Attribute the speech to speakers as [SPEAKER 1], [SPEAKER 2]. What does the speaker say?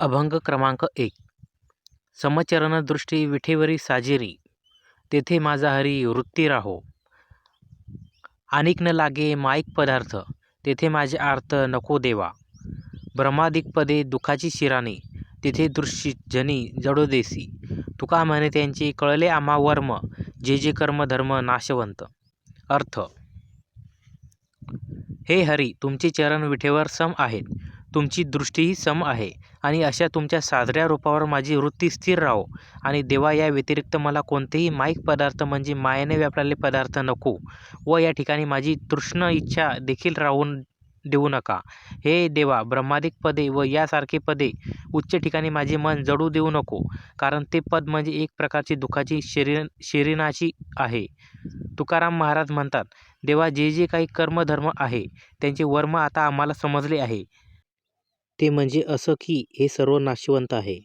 [SPEAKER 1] अभंग क्रमांक एक. समचरणदृष्टी विठेवरी साजेरी. तेथे माझा हरी वृत्ती राहो. आणिक न लागे माईक पदार्थ. तेथे माझे आर्त नको देवा. ब्रह्मादिक पदे दुखाची शिराणी. तेथे दृष्टी जनी जडोदेसी तुका म्हणे त्यांचे कळले आम्हा वर्म. जे जे कर्म धर्म नाशवंत. अर्थ. हे हरी तुमचे चरण विठेवर सम आहेत. तुमची दृष्टीही सम आहे आणि अशा तुमच्या साजऱ्या रूपावर माझी वृत्ती स्थिर राहो. आणि देवा या व्यतिरिक्त मला कोणतेही माईक पदार्थ म्हणजे मायेने व्यापलेले पदार्थ नको व या ठिकाणी माझी तृष्ण इच्छा देखील राहून देऊ नका. हे देवा ब्रह्मादिक पदे व यासारखे पदे उच्च ठिकाणी माझे मन जडू देऊ नको कारण ते पद म्हणजे एक प्रकारची दुःखाची शरीर शरीराची आहे. तुकाराम महाराज म्हणतात देवा जे जे काही कर्मधर्म आहे त्यांचे वर्म आता आम्हाला समजले आहे. ते म्हणजे असं की हे सर्व नाशवंत आहे.